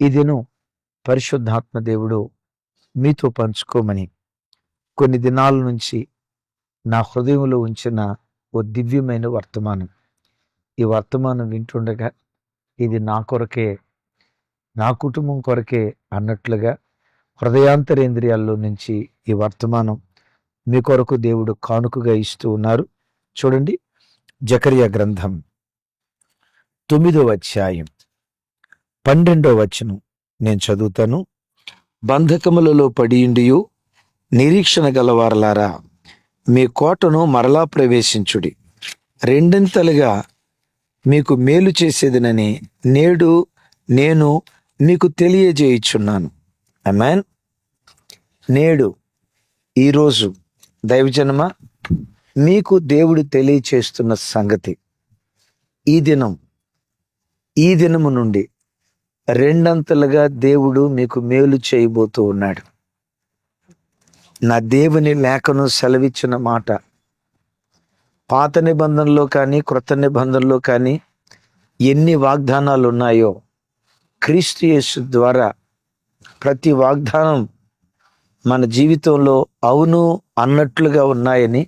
ఇదిను పరిశుద్ధాత్మ దేవుడు మీతో పంచుకోమని కొన్ని దినాల నుంచి నా హృదయంలో ఉంచిన ఓ దివ్యమైన వర్తమానం. ఈ వర్తమానం వింటుండగా ఇది నా కొరకే నా కుటుంబం కొరకే అన్నట్లుగా హృదయాంతరేంద్రియాల్లో నుంచి ఈ వర్తమానం మీ కొరకు దేవుడు కానుకగా ఇస్తూ ఉన్నారు. చూడండి జకరియా గ్రంథం తొమ్మిదో అధ్యాయం. పన్నెండో వచనం నేను చదువుతాను. బంధకములలో పడియుండియు నిరీక్షణ గలవారలారా మీ కోటను మరలా ప్రవేశించుడి. రెండింతలుగా మీకు మేలు చేసేదినని నేడు నేను మీకు తెలియజేయుచున్నాను. అమెన్ నేడు ఈరోజు దైవజనమ మీకు దేవుడు తెలియచేస్తున్న సంగతి. ఈ దినం ఈ దినము నుండి రెండంతలుగా దేవుడు మీకు మేలు చేయబోతూ ఉన్నాడు. నా దేవుని లేఖను సెలవిచ్చిన మాట పాత నిబంధనలో కానీ క్రొత్త నిబంధనలో కానీ ఎన్ని వాగ్దానాలు ఉన్నాయో క్రీస్తు యేసు ద్వారా ప్రతి వాగ్దానం మన జీవితంలో అవును అన్నట్లుగా ఉన్నాయని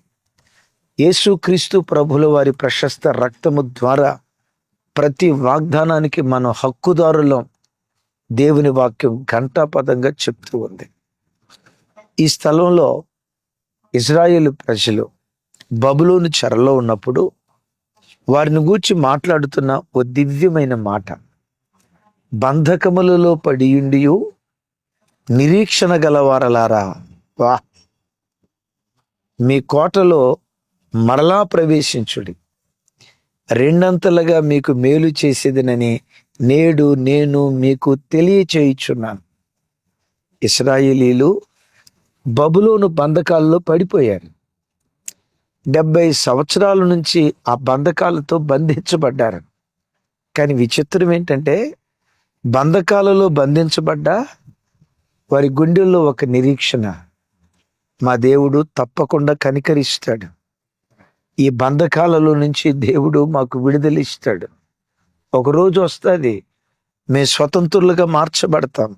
యేసు క్రీస్తు ప్రభుల వారి ప్రశస్త రక్తము ద్వారా ప్రతి వాగ్దానానికి మనం హక్కుదారులం దేవుని వాక్యం ఘంటాపదంగా చెప్తూ ఉంది. ఈ స్థలంలో ఇజ్రాయేల్ ప్రజలు బబులోని చెరలో ఉన్నప్పుడు వారిని గూర్చి మాట్లాడుతున్న ఓ దివ్యమైన మాట. బంధకములలో పడియుండి నిరీక్షణ గలవారలారా. వా. మీ కోటలో మరలా ప్రవేశించుడి. రెండంతలుగా మీకు మేలు చేసేదినని నేడు నేను మీకు తెలియచేయుచున్నాను. ఇస్రాయేలీలు బబులోను బంధకాల్లో పడిపోయారు. డెబ్బై సంవత్సరాల నుంచి ఆ బంధకాలతో బంధించబడ్డారు. కానీ విచిత్రం ఏంటంటే బంధకాలలో బంధించబడ్డ వారి గుండెల్లో ఒక నిరీక్షణ మా దేవుడు తప్పకుండా కనికరిస్తాడు. ఈ బంధకాలలో నుంచి దేవుడు మాకు విడుదల ఇస్తాడు ఒకరోజు వస్తుంది మేము స్వతంత్రులుగా మార్చబడతాం.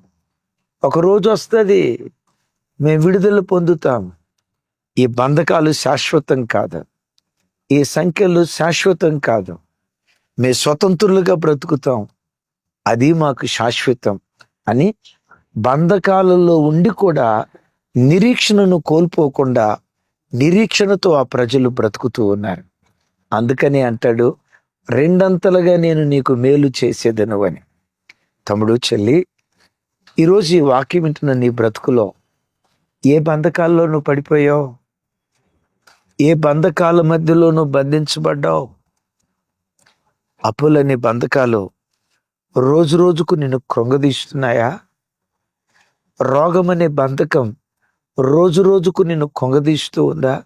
ఒకరోజు వస్తుంది మేము విడుదల పొందుతాం. ఈ బంధకాలు శాశ్వతం కాదు. ఈ సంఖ్యలు శాశ్వతం కాదు. మేము స్వతంత్రులుగా బ్రతుకుతాం. అది మాకు శాశ్వతం అని బంధకాలలో ఉండి కూడా నిరీక్షణను కోల్పోకుండా నిరీక్షణతో ఆ ప్రజలు బ్రతుకుతూ ఉన్నారు. అందుకని అంటాడు రెండంతలుగా నేను నీకు మేలు చేసేదను అని. తమ్ముడు చెల్లి ఈరోజు ఈ వాక్యం వింటున్న నీ బ్రతుకులో ఏ బంధకాల్లో నువ్వు పడిపోయావు? ఏ బంధకాల మధ్యలో నువ్వు బంధించబడ్డావు? అప్పులనే బంధకాలు రోజు రోజుకు నిన్ను కృంగదీస్తున్నాయా? రోగం అనే బంధకం రోజు రోజుకు నిన్ను కొంగదీస్తూ ఉందా?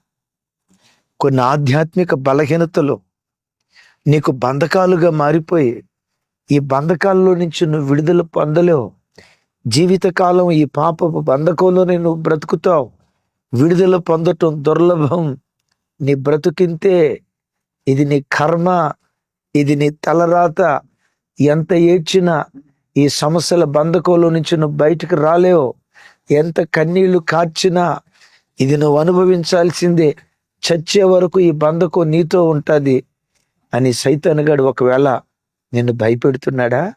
కొన్ని ఆధ్యాత్మిక బలహీనతలు నీకు బంధకాలుగా మారిపోయి ఈ బంధకాల్లో నుంచి నువ్వు విడుదల పొందలేవు. జీవితకాలం ఈ పాపపు బంధకంలో నువ్వు బ్రతుకుతావు. విడుదల పొందటం దుర్లభం. నీ బ్రతుకింతే ఇది నీ కర్మ ఇది నీ తలరాత. ఎంత ఏడ్చినా ఈ సమస్యల బంధకంలో నుంచి నువ్వు బయటకు రాలేవు. ఎంత కన్నీళ్ళు కార్చినా ఇది నువ్వు అనుభవించాల్సిందే. చచ్చే వరకు ఈ బంధకు నీతో ఉంటుంది అని సైతన్గాడు ఒకవేళ నిన్ను భయపెడుతున్నాడా?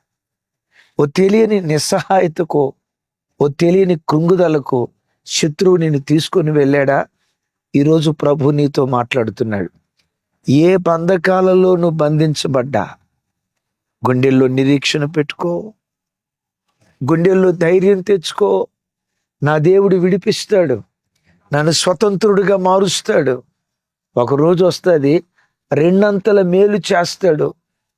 ఓ తెలియని నిస్సహాయతకు ఓ తెలియని కృంగుదలకు శత్రువు నిన్ను తీసుకొని వెళ్ళాడా? ఈరోజు ప్రభు నీతో మాట్లాడుతున్నాడు. ఏ బంధకాలలో నువ్వు బంధించబడ్డా? గుండెల్లో నిరీక్షణ పెట్టుకో. గుండెల్లో ధైర్యం తెచ్చుకో. నా దేవుడు విడిపిస్తాడు. నన్ను స్వతంత్రుడిగా మారుస్తాడు. ఒకరోజు వస్తుంది రెండంతల మేలు చేస్తాడు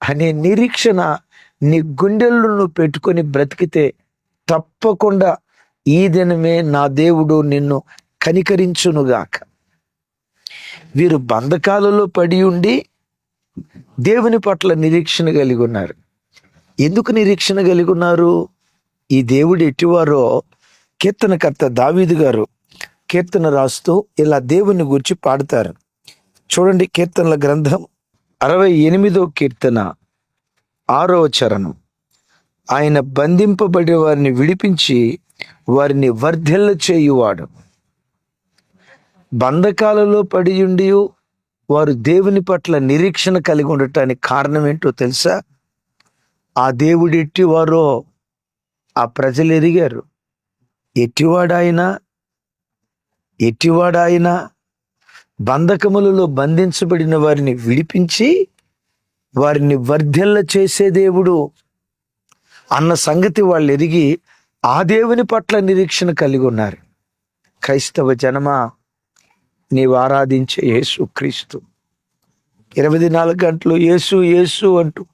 అనే నిరీక్షణ నీ గుండెల్లో నువ్వు పెట్టుకొని బ్రతికితే తప్పకుండా ఈ దినమే నా దేవుడు నిన్ను కనికరించునుగాక. వీరు బంధకాలలో పడి ఉండి దేవుని పట్ల నిరీక్షణ కలిగి ఉన్నారు. ఎందుకు నిరీక్షణ కలిగి ఉన్నారు? ఈ దేవుడు ఎట్టివారో కీర్తనకర్త దావీదు గారు కీర్తన రాస్తూ ఇలా దేవుని గురించి పాడతారు. చూడండి కీర్తనల గ్రంథం అరవై ఎనిమిదో కీర్తన ఆరో చరణం. ఆయన బంధింపబడి వారిని విడిపించి వారిని వర్ధిల్ల చేయువాడు. బంధకాలలో పడి ఉండి వారు దేవుని పట్ల నిరీక్షణ కలిగి ఉండటానికి కారణం ఏంటో తెలుసా? ఆ దేవుడు వారో ఆ ప్రజలు ఎరిగారు. ఎట్టివాడైనా ఎట్టివాడైనా బంధకములలో బంధించబడిన వారిని విడిపించి వారిని వర్ధిల్ల చేసే దేవుడు అన్న సంగతి వాళ్ళు ఎదిగి ఆ దేవుని పట్ల నిరీక్షణ కలిగి ఉన్నారు. క్రైస్తవ జనమా నీవు ఆరాధించే యేసు క్రీస్తు. ఇరవై నాలుగు గంటలు యేసు యేసు అంటూ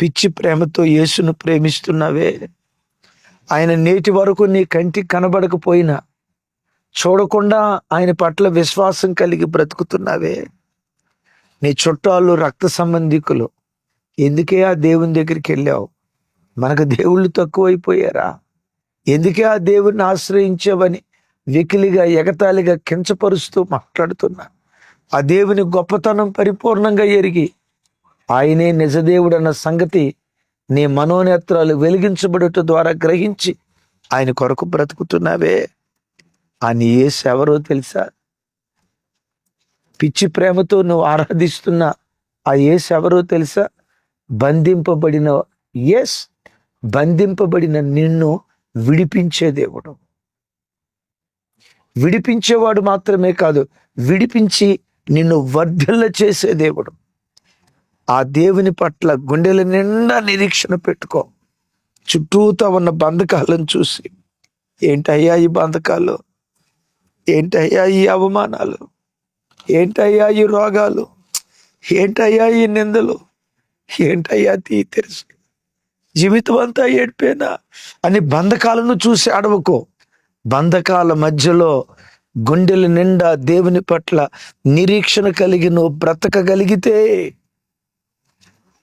పిచ్చి ప్రేమతో యేసును ప్రేమిస్తున్నావే. ఆయన నేటి వరకు నీ కంటికి కనబడకపోయినా చూడకుండా ఆయన పట్ల విశ్వాసం కలిగి బ్రతుకుతున్నావే. నీ చుట్టాలు రక్త సంబంధికులు ఎందుకే ఆ దేవుని దగ్గరికి వెళ్ళావు? మనకు దేవుళ్ళు తక్కువైపోయారా? ఎందుకే ఆ దేవుణ్ణి ఆశ్రయించావని వెకిలిగా ఎగతాళిగా కించపరుస్తూ మాట్లాడుతున్నా? ఆ దేవుని గొప్పతనం పరిపూర్ణంగా ఎరిగి ఆయనే నిజదేవుడన్న సంగతి నీ మనోనేత్రాలు వెలిగించబడుట ద్వారా గ్రహించి ఆయన కొరకు బ్రతుకుతున్నావే అని ఏసు ఎవరో తెలుసా? పిచ్చి ప్రేమతో నువ్వు ఆరాధిస్తున్న ఆ ఏసు ఎవరో తెలుసా? బంధింపబడిన ఎస్ బంధింపబడిన నిన్ను విడిపించే దేవుడు. విడిపించేవాడు మాత్రమే కాదు విడిపించి నిన్ను వర్ధిల్ల చేసే దేవుడు. ఆ దేవుని పట్ల గుండెల నిండా నిరీక్షణ పెట్టుకో. చుట్టూతో ఉన్న బంధకాలను చూసి ఏంటయ్యా ఈ బంధకాలు? ఏంటయ్యా ఈ అవమానాలు? ఏంటయ్యా ఈ రోగాలు? ఏంటయ్యా ఈ నిందలు? ఏంటయ్యా తీ తెలుసు? జీవితం అంతా ఏడిపోయినా? అని బంధకాలను చూసి అడవకో. బంధకాల మధ్యలో గుండెల నిండా దేవుని పట్ల నిరీక్షణ కలిగి నువ్వు బ్రతకగలిగితే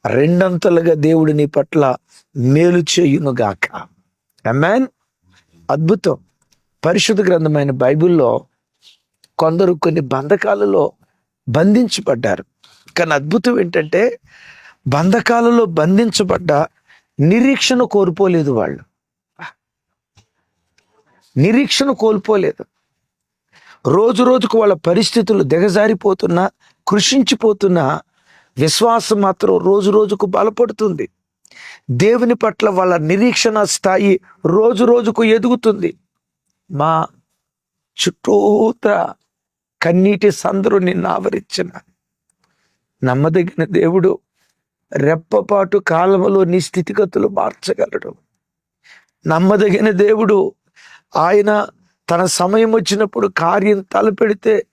రెండంతలుగా దేవుడు నీ పట్ల మేలు చేయునుగాక. అమ్మాన్ అద్భుతం. పరిశుద్ధ గ్రంథమైన బైబిల్లో కొందరు కొన్ని బంధకాలలో బంధించబడ్డారు. కానీ అద్భుతం ఏంటంటే బంధకాలలో బంధించబడ్డ నిరీక్షణ కోల్పోలేదు వాళ్ళు. నిరీక్షణ కోల్పోలేదు. రోజు రోజుకు వాళ్ళ పరిస్థితులు దిగజారిపోతున్నా కృషించిపోతున్నా విశ్వాసం మాత్రం రోజు రోజుకు బలపడుతుంది. దేవుని పట్ల వాళ్ళ నిరీక్షణ స్థాయి రోజు రోజుకు ఎదుగుతుంది. మా చుట్టూత కన్నీటి సందరు నిన్ను ఆవరించిన. నమ్మదగిన దేవుడు రెప్పపాటు కాలంలో నీ స్థితిగతులు మార్చగలడు. నమ్మదగిన దేవుడు ఆయన తన సమయం వచ్చినప్పుడు కార్యం తలపెడితే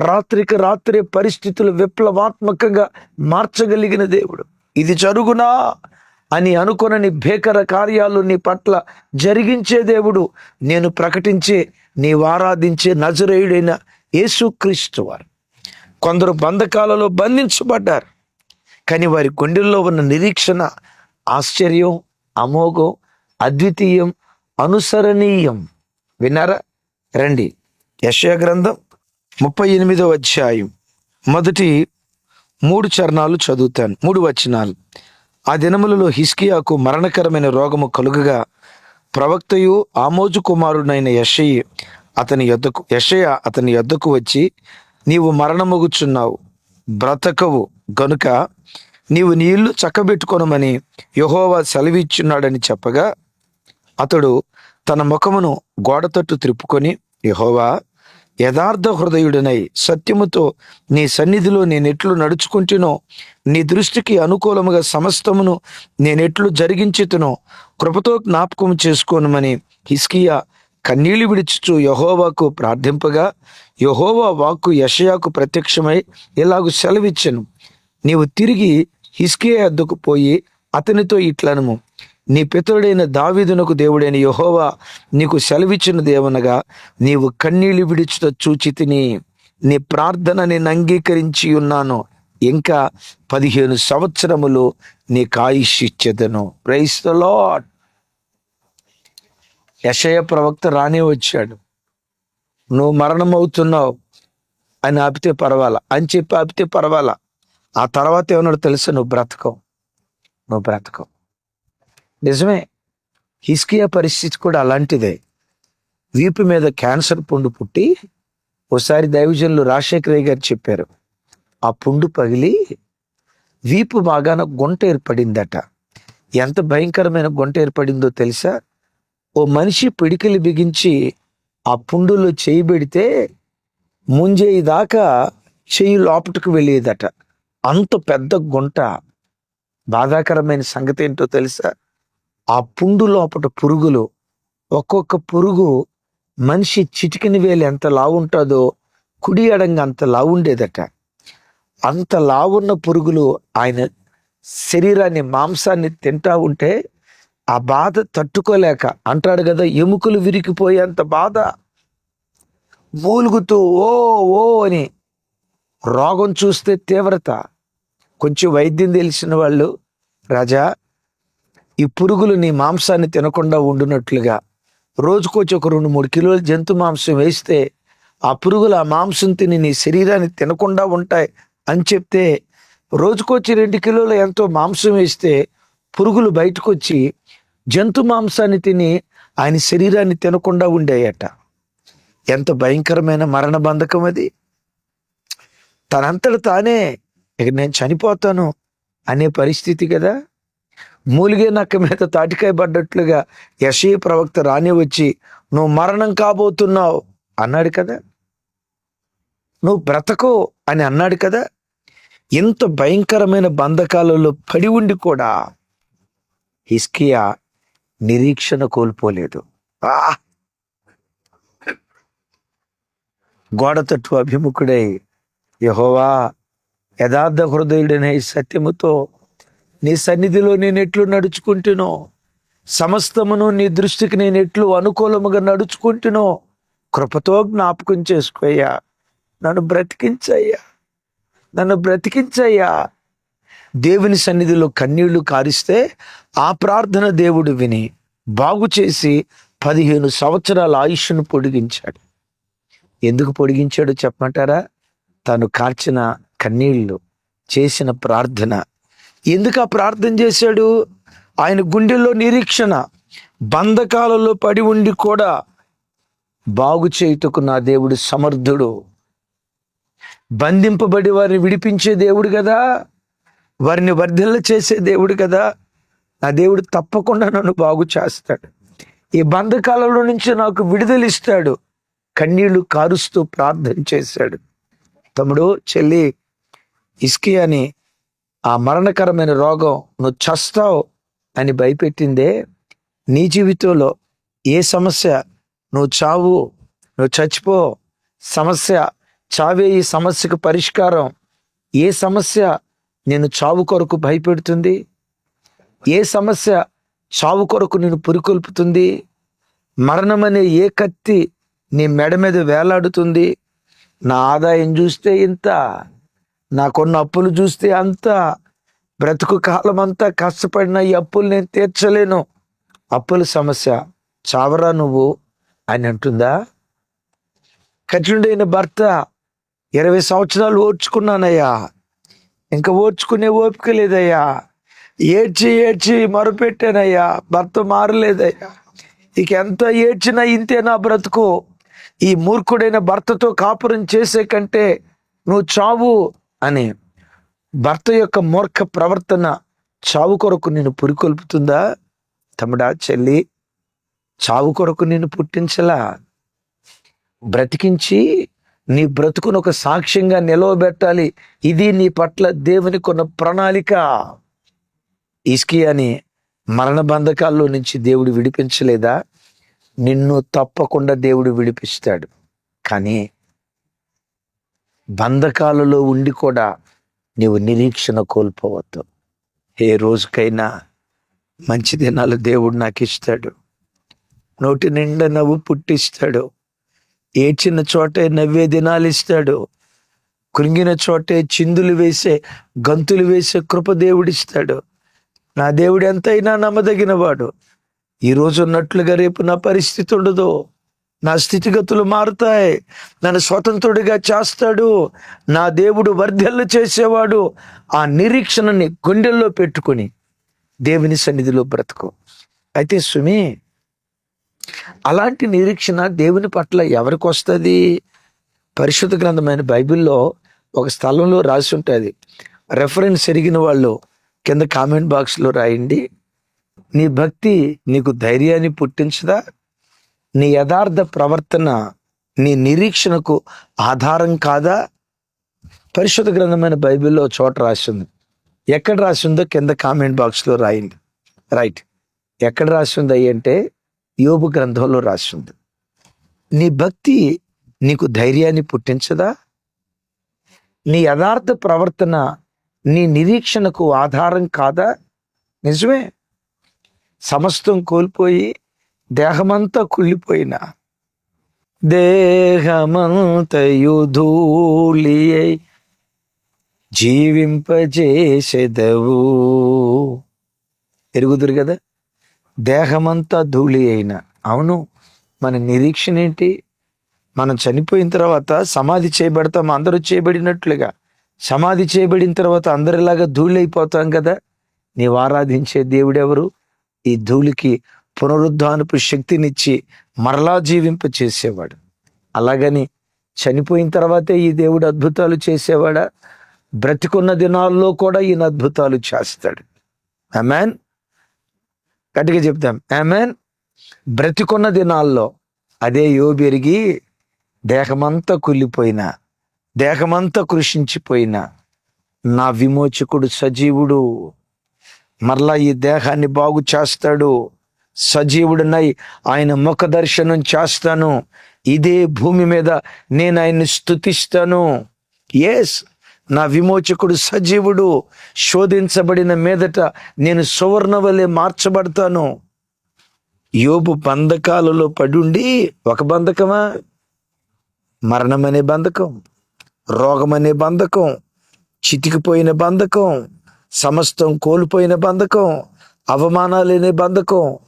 రాత్రికి రాత్రే పరిస్థితులు విప్లవాత్మకంగా మార్చగలిగిన దేవుడు. ఇది జరుగునా? అని అనుకొనని భేకర కార్యాలు నీ పట్ల జరిగించే దేవుడు నేను ప్రకటించే నీ ఆరాధించే నజరేయుడైన యేసుక్రీస్తు వారు. కొందరు బంధకాలలో బంధించబడ్డారు కానీ వారి గుండెల్లో ఉన్న నిరీక్షణ ఆశ్చర్యం అమోఘం అద్వితీయం అనుసరణీయం. విన్నారా? రండి. యశయ గ్రంథం ముప్పై ఎనిమిదో అధ్యాయం. మొదటి మూడు చరణాలు చదువుతాను. మూడు వచనాలు. ఆ దినములలో హిస్కియాకు మరణకరమైన రోగము కలుగగా ప్రవక్తయు ఆమోజు కుమారుడైన యషయి అతని యొద్దకు యషయ అతని యొద్దకు వచ్చి నీవు మరణమొగుచున్నావు. బ్రతకవు. గనుక నీవు నీళ్ళు చక్కబెట్టుకొనమని యహోవా సెలవిచ్చున్నాడని చెప్పగా అతడు తన ముఖమును గోడ తట్టు త్రిప్పుకొని యహోవా యథార్థ హృదయుడనై సత్యముతో నీ సన్నిధిలో నేనెట్లు నడుచుకుంటునో నీ దృష్టికి అనుకూలముగా సమస్తమును నేనెట్లు జరిగించుతునో కృపతో జ్ఞాపకం చేసుకోనమని హిస్కియా కన్నీళ్ళు విడిచుచు యహోవాకు ప్రార్థింపగా యహోవా వాక్కు యషయాకు ప్రత్యక్షమై ఇలాగు సెలవిచ్చను. నీవు తిరిగి హిస్కియా వద్దకు పోయి అతనితో ఇట్లనము. నీ పితరుడైన దావీదునకు దేవుడైన యహోవా నీకు సెలవిచ్చిన దేవునగా నీవు కన్నీళ్ళు విడిచుట చూచి తిని నీ ప్రార్థన నేను అంగీకరించి ఉన్నాను. ఇంకా పదిహేను సంవత్సరములు నీకు ఆయుష్ ఇచ్చేదను. ప్రైస్ ద లాడ్ యశయ ప్రవక్త రానే వచ్చాడు. నువ్వు మరణం అవుతున్నావు అని ఆపితే పర్వాలా అని చెప్పి ఆపితే పర్వాలా? ఆ తర్వాత ఏమన్నాడు తెలుసా? నువ్వు బ్రతకవు. నువ్వు బ్రతకవు. నిజమే. హిస్కియా పరిస్థితి కూడా అలాంటిదే. వీపు మీద క్యాన్సర్ పుండు పుట్టి ఓసారి దైవజనులు రాజశేఖరయ్య గారు చెప్పారు ఆ పుండు పగిలి వీపు బాగాన గుంట ఏర్పడిందట. ఎంత భయంకరమైన గుంట ఏర్పడిందో తెలుసా? ఓ మనిషి పిడికిలు బిగించి ఆ పుండులో చేయి పెడితే ముంజేయి దాకా చెయ్యి లోపటికి వెళ్ళేదట. అంత పెద్ద గుంట. బాధాకరమైన సంగతి ఏంటో తెలుసా? ఆ పుండు లోపట పురుగులు ఒక్కొక్క పురుగు మనిషి చిటికిన వేలు ఎంత లావుంటుందో కుడి అడంగా అంత లావుండేదట. అంత లావున్న పురుగులు ఆయన శరీరాన్ని మాంసాన్ని తింటా ఉంటే ఆ బాధ తట్టుకోలేక అంటాడు కదా ఎముకలు విరిగిపోయేంత బాధ. మూలుగుతూ ఓ ఓ అని రోగం చూస్తే తీవ్రత. కొంచెం వైద్యం తెలిసిన వాళ్ళు రాజా ఈ పురుగులు నీ మాంసాన్ని తినకుండా ఉండునట్లుగా. రోజుకొచ్చి ఒక రెండు మూడు కిలోల జంతు మాంసం వేస్తే ఆ పురుగులు ఆ మాంసం తిని నీ శరీరాన్ని తినకుండా ఉంటాయి అని చెప్తే రోజుకొచ్చి రెండు కిలోలు ఎంతో మాంసం వేస్తే పురుగులు బయటకు వచ్చి జంతు మాంసాన్ని తిని ఆయన శరీరాన్ని తినకుండా ఉండేయట. ఎంత భయంకరమైన మరణ బంధకం అది. తనంతట తానే ఇక నేను చనిపోతాను అనే పరిస్థితి కదా. మూలిగే నక్క మీద తాటికాయ పడ్డట్లుగా యశీ ప్రవక్త రాని వచ్చి నువ్వు మరణం కాబోతున్నావు అన్నాడు కదా. నువ్వు బ్రతకో అని అన్నాడు కదా. ఇంత భయంకరమైన బంధకాలలో పడి ఉండి కూడా హిస్కియా నిరీక్షణ కోల్పోలేదు. ఆ! గోడ తట్టు అభిముఖుడై యహోవా యథార్థ హృదయుడనే సత్యముతో నీ సన్నిధిలో నేను ఎట్లు నడుచుకుంటునో సమస్తమును నీ దృష్టికి నేను ఎట్లు అనుకూలముగా నడుచుకుంటునో కృపతో జ్ఞాపకం చేసుకోయ్యా. నన్ను బ్రతికించయ్యా. నన్ను బ్రతికించయ్యా. దేవుని సన్నిధిలో కన్నీళ్ళు కారిస్తే ఆ ప్రార్థన దేవుడు విని బాగు చేసి పదిహేను సంవత్సరాల ఆయుష్ను పొడిగించాడు. ఎందుకు పొడిగించాడో చెప్పమంటారా? తను కార్చిన కన్నీళ్ళు చేసిన ప్రార్థన ఎందుకు ఆ ప్రార్థన చేశాడు? ఆయన గుండెల్లో నిరీక్షణ బంధకాలలో పడి ఉండి కూడా బాగు చేయుటకు నా దేవుడు సమర్థుడు. బంధింపబడి వారిని విడిపించే దేవుడు కదా? వారిని వర్ధిల్ల చేసే దేవుడు కదా? నా దేవుడు తప్పకుండా నన్ను బాగు చేస్తాడు. ఈ బంధకాలలో నుంచి నాకు విడుదలిస్తాడు. కన్నీళ్ళు కారుస్తూ ప్రార్థన చేశాడు. తమ్ముడు చెల్లి ఇస్కి అని ఆ మరణకరమైన రోగం నువ్వు చస్తావు అని భయపెట్టిందే నీ జీవితంలో ఏ సమస్య నువ్వు చావు నువ్వు చచ్చిపో. సమస్య చావే ఈ సమస్యకు పరిష్కారం. ఏ సమస్య నేను చావు కొరకు భయపెడుతుంది? ఏ సమస్య చావు కొరకు నేను పురికొల్పుతుంది? మరణం అనే ఏ కత్తి నీ మెడ మీద వేలాడుతుంది? నా ఆదాయం చూస్తే ఇంత. నాకున్న అప్పులు చూస్తే అంత బ్రతుకు కాలం అంతా కష్టపడిన ఈ అప్పులు నేను తీర్చలేను. అప్పుల సమస్య చావరా నువ్వు? అని అంటుందా? కఠినుడైన భర్త ఇరవై సంవత్సరాలు ఓర్చుకున్నానయ్యా. ఇంకా ఓర్చుకునే ఓపిక లేదయ్యా. ఏడ్చి ఏడ్చి మరుపెట్టానయ్యా. భర్త మారలేదయ్యా. ఇక ఎంత ఏడ్చినా ఇంతే నా బ్రతుకు. ఈ మూర్ఖుడైన భర్తతో కాపురం చేసే కంటే నువ్వు చావు. అని భర్త యొక్క మూర్ఖ ప్రవర్తన చావు కొరకు నేను పురికొల్పుతుందా? తమ్ముడా చెల్లి చావు కొరకు నేను పుట్టించలా? బ్రతికించి నీ బ్రతుకును ఒక సాక్ష్యంగా నిలవబెట్టాలి. ఇది నీ పట్ల దేవుని కొన్న ప్రణాళిక. ఇస్కియాని మరణ బంధకాల్లో నుంచి దేవుడు విడిపించలేదా? నిన్ను తప్పకుండా దేవుడు విడిపిస్తాడు. కానీ బంధకాలలో ఉండి కూడా నీవు నిరీక్షణ కోల్పోవద్దు. ఏ రోజుకైనా మంచి దినాలు దేవుడు నాకు ఇస్తాడు నోటి నిండా నవ్వు పుట్టిస్తాడు. ఏడ్చిన చోటే నవ్వే దినాలు ఇస్తాడు కృంగిన చోటే చిందులు వేసే గంతులు వేసే కృప దేవుడిస్తాడు. నా దేవుడు ఎంతైనా నమ్మదగినవాడు. ఈరోజు ఈ రోజు ఉన్నట్లుగా రేపు నా పరిస్థితి ఉండదు. నా స్థితిగతులు మారుతాయి. నన్ను స్వతంత్రుడిగా చేస్తాడు. నా దేవుడు వర్ధల్లు చేసేవాడు. ఆ నిరీక్షణని గుండెల్లో పెట్టుకొని దేవుని సన్నిధిలో బ్రతుకు. అయితే సుమి అలాంటి నిరీక్షణ దేవుని పట్ల ఎవరికి వస్తుంది? పరిశుద్ధ గ్రంథమైన బైబిల్లో ఒక స్థలంలో రాసి ఉంటుంది. రెఫరెన్స్ ఎరిగిన వాళ్ళు కింద కామెంట్ బాక్స్లో రాయండి. నీ భక్తి నీకు ధైర్యాన్ని పుట్టించదా? నీ యథార్థ ప్రవర్తన నీ నిరీక్షణకు ఆధారం కాదా? పరిశుద్ధ గ్రంథమైన బైబిల్లో చోట రాసింది. ఎక్కడ రాసిందో కింద కామెంట్ బాక్స్లో రాయండి. రైట్. ఎక్కడ రాసింది అంటే యోబు గ్రంథంలో రాసింది. నీ భక్తి నీకు ధైర్యాన్ని పుట్టించదా? నీ యథార్థ ప్రవర్తన నీ నిరీక్షణకు ఆధారం కాదా? నిజమే. సమస్తం కోల్పోయి దేహమంతా కుళ్ళిపోయిన. దేహమంతయు ధూళి అయి జీవింపజేసెదవు. ఎరుగుదురు కదా? దేహమంతా ధూళి అయిన అవును మన నిరీక్షణ ఏంటి మనం చనిపోయిన తర్వాత సమాధి చేయబడతాం అందరూ చేయబడినట్లుగా. సమాధి చేయబడిన తర్వాత అందరిలాగా ధూళి అయిపోతాం కదా? నీవు ఆరాధించే దేవుడెవరు? ఈ ధూళికి పునరుద్ధానపు శక్తినిచ్చి మరలా జీవింప చేసేవాడు. అలాగని చనిపోయిన తర్వాతే ఈ దేవుడు అద్భుతాలు చేసేవాడా? బ్రతికున్న దినాల్లో కూడా ఈయన అద్భుతాలు చేస్తాడు. ఆమెన్ గట్టిగా చెప్తాం. ఆమెన్ బ్రతికున్న దినాల్లో అదే యోబెరిగి దేహమంతా కుళ్ళిపోయినా దేహమంతా కృషించిపోయినా నా విమోచకుడు సజీవుడు మరలా ఈ దేహాన్ని బాగు చేస్తాడు. సజీవుడినై ఆయన ముఖ దర్శనం చేస్తాను. ఇదే భూమి మీద నేను ఆయన్ని స్థుతిస్తాను ఎస్ నా విమోచకుడు సజీవుడు. శోధించబడిన మీదట నేను సువర్ణ వలె మార్చబడతాను. యోబు బంధకాలలో పడుండి ఒక బంధకమా? మరణం అనే బంధకం రోగం అనే బంధకం చితికిపోయిన బంధకం సమస్తం కోల్పోయిన బంధకం అవమానాలు అనే బంధకం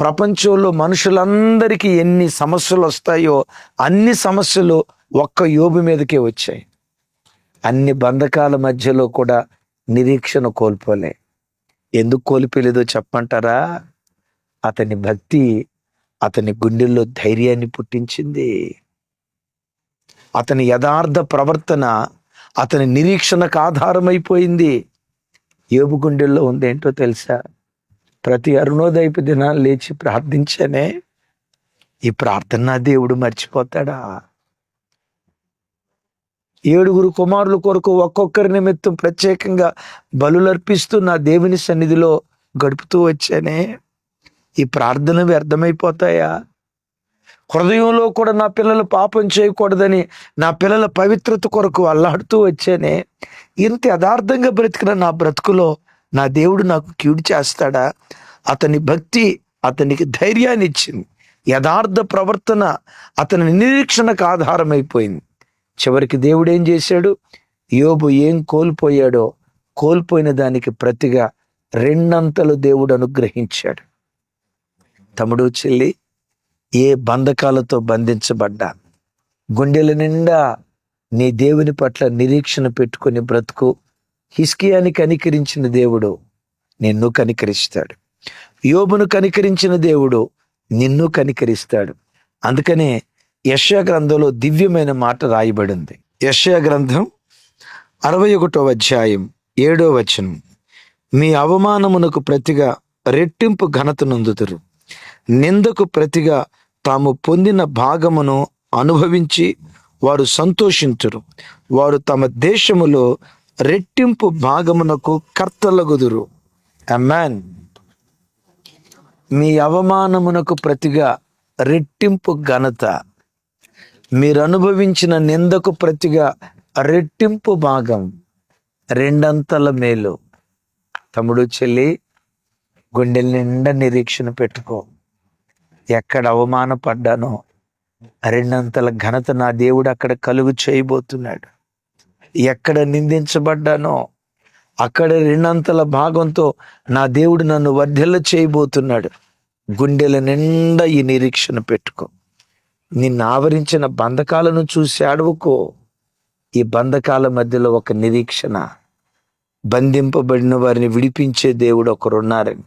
ప్రపంచంలో మనుషులందరికీ ఎన్ని సమస్యలు వస్తాయో అన్ని సమస్యలు ఒక్క యోబు మీదకే వచ్చాయి. అన్ని బంధకాల మధ్యలో కూడా నిరీక్షణ కోల్పోలే. ఎందుకు కోల్పోలేదో చెప్పంటారా అతని భక్తి అతని గుండెల్లో ధైర్యాన్ని పుట్టించింది. అతని యథార్థ ప్రవర్తన అతని నిరీక్షణకు ఆధారమైపోయింది. ఏబు గుండెల్లో ఉందేంటో తెలుసా? ప్రతి అరుణోదయపు దినాలు లేచి ప్రార్థించానే ఈ ప్రార్థన నా దేవుడు మర్చిపోతాడా? ఏడుగురు కుమారుల కొరకు ఒక్కొక్కరి నిమిత్తం ప్రత్యేకంగా బలులర్పిస్తూ నా దేవుని సన్నిధిలో గడుపుతూ వచ్చానే. ఈ ప్రార్థన వ్యర్థమైపోతాయా? హృదయంలో కూడా నా పిల్లలు పాపం చేయకూడదని నా పిల్లల పవిత్రత కొరకు అల్లాడుతూ వచ్చానే. ఇంత యథార్థంగా బ్రతికిన నా బ్రతుకులో నా దేవుడు నాకు క్యూడ్ చేస్తాడా? అతని భక్తి అతనికి ధైర్యాన్ని ఇచ్చింది. యథార్థ ప్రవర్తన అతని నిరీక్షణకు ఆధారమైపోయింది. చివరికి దేవుడు ఏం చేశాడు? యోబు ఏం కోల్పోయాడో కోల్పోయిన దానికి ప్రతిగా రెండంతలు దేవుడు అనుగ్రహించాడు. తమ్ముడు చెల్లి ఏ బంధకాలతో బంధించబడ్డా గుండెల నిండా నీ దేవుని పట్ల నిరీక్షణ పెట్టుకుని బ్రతుకు హిస్కియాని కనికరించిన దేవుడు నిన్ను కనికరిస్తాడు. యోబును కనికరించిన దేవుడు నిన్ను కనికరిస్తాడు. అందుకనే యశ్యా గ్రంథంలో దివ్యమైన మాట రాయబడింది. యశ్యా గ్రంథం అరవై ఒకటో అధ్యాయం ఏడో వచనం. మీ అవమానమునకు ప్రతిగా రెట్టింపు ఘనత నొందుతురు నిందకు ప్రతిగా తాము పొందిన భాగమును అనుభవించి వారు సంతోషించురు వారు తమ దేశములో రెట్టింపు భాగమునకు కర్తలగుదురు. అమ్మాన్ మీ అవమానమునకు ప్రతిగా రెట్టింపు ఘనత. మీరు అనుభవించిన నిందకు ప్రతిగా రెట్టింపు భాగం. రెండంతల మేలు. తమ్ముడు చెల్లి గుండెల నిండా నిరీక్షణ పెట్టుకో. ఎక్కడ అవమానపడ్డానో రెండంతల ఘనత నా దేవుడు అక్కడ కలుగు చేయబోతున్నాడు. ఎక్కడ నిందించబడ్డానో అక్కడ రెండంతల భాగంతో నా దేవుడు నన్ను వర్ధిల్ల చేయబోతున్నాడు. గుండెల నిండా ఈ నిరీక్షణ పెట్టుకో. నిన్ను ఆవరించిన బంధకాలను చూసి అడవుకో. ఈ బంధకాల మధ్యలో ఒక నిరీక్షణ. బంధింపబడిన వారిని విడిపించే దేవుడు ఒకరున్నారని.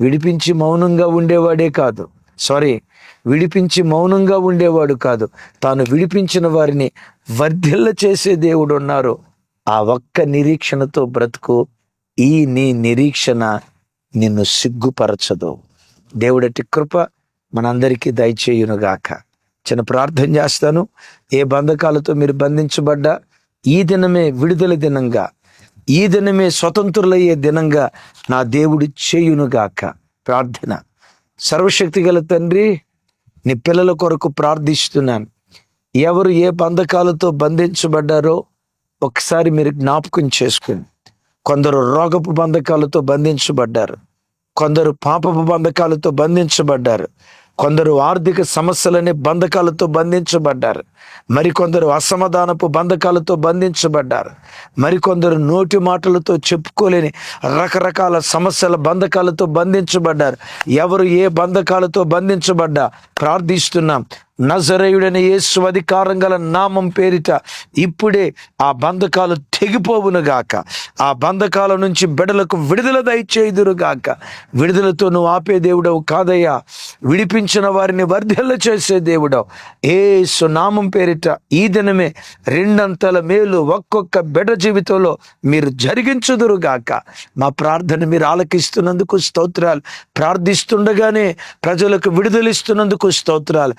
విడిపించి మౌనంగా ఉండేవాడే కాదు. సారీ విడిపించి మౌనంగా ఉండేవాడు కాదు. తాను విడిపించిన వారిని వర్ధిల్ల చేసే దేవుడు ఉన్నారు ఆ ఒక్క నిరీక్షణతో బ్రతుకు ఈ నీ నిరీక్షణ నిన్ను సిగ్గుపరచదు. దేవుడటి కృప మనందరికీ దయచేయునుగాక. చిన్న ప్రార్థన చేస్తాను. ఏ బంధకాలతో మీరు బంధించబడ్డా ఈ దినమే విడుదల దినంగా ఈ దినమే స్వతంత్రులయ్యే దినంగా నా దేవుడు చేయునుగాక. ప్రార్థన. సర్వశక్తి గల తండ్రి నీ పిల్లల కొరకు ప్రార్థిస్తున్నాను. ఎవరు ఏ బంధకాలతో బంధించబడ్డారో ఒకసారి మీరు జ్ఞాపకం చేసుకుని కొందరు రోగపు బంధకాలతో బంధించబడ్డారు కొందరు పాపపు బంధకాలతో బంధించబడ్డారు కొందరు ఆర్థిక సమస్యలని బంధకాలతో బంధించబడ్డారు. మరికొందరు అసమాధానపు బంధకాలతో బంధించబడ్డారు. మరికొందరు నోటి మాటలతో చెప్పుకోలేని రకరకాల సమస్యల బంధకాలతో బంధించబడ్డారు. ఎవరు ఏ బంధకాలతో బంధించబడ్డా ప్రార్థిస్తున్నాం. నజరేయుడైన యేసు అధికారం గల నామం పేరిట ఇప్పుడే ఆ బంధకాలు తెగిపోవునుగాక ఆ బంధకాల నుంచి బిడలకు విడుదల దయచేయుదురుగాక విడుదలతో నువ్వు ఆపే దేవుడవు కాదయ్యా. విడిపించిన వారిని వర్ధిల్ల చేసే దేవుడవు. ఏసు నామం పేరిట ఈ దినమే రెండంతల మేలు ఒక్కొక్క బిడ జీవితంలో మీరు జరిగించుదురుగాక మా ప్రార్థన మీరు ఆలకిస్తున్నందుకు స్తోత్రాలు. ప్రార్థిస్తుండగానే ప్రజలకు విడుదలిస్తున్నందుకు స్తోత్రాలు.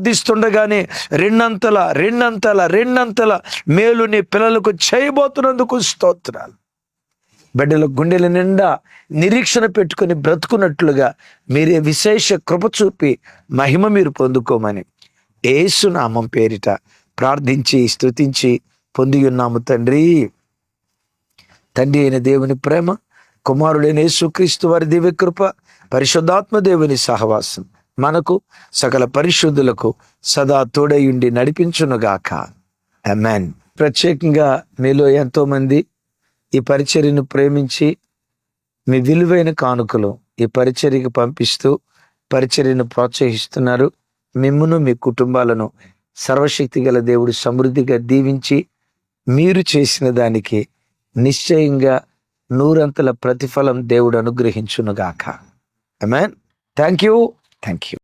ప్రార్థిస్తుండగానే రెండంతల రెండంతల రెండంతల మేలు నీ పిల్లలకు చేయబోతున్నందుకు స్తోత్రాలు. బిడ్డల గుండెల నిండా నిరీక్షణ పెట్టుకుని బ్రతుకున్నట్లుగా మీరే విశేష కృప చూపి మహిమ మీరు పొందుకోమని ఏసునామం పేరిట ప్రార్థించి స్తుతించి పొంది ఉన్నాము తండ్రి. తండ్రి అయిన దేవుని ప్రేమ కుమారుడైన యేసుక్రీస్తు వారి దివ్య కృప పరిశుద్ధాత్మ దేవుని సహవాసం మనకు సకల పరిశుద్ధులకు సదా తోడయుండి నడిపించునుగాక. అమెన్ ప్రత్యేకంగా మీలో ఎంతోమంది ఈ పరిచర్యను ప్రేమించి మీ విలువైన కానుకలు ఈ పరిచర్యకు పంపిస్తూ పరిచర్యను ప్రోత్సహిస్తున్నారు. మిమ్మును మీ కుటుంబాలను సర్వశక్తి గల దేవుడు సమృద్ధిగా దీవించి మీరు చేసిన దానికి నిశ్చయంగా నూరంతల ప్రతిఫలం దేవుడు అనుగ్రహించునుగాక. Amen thank you thank you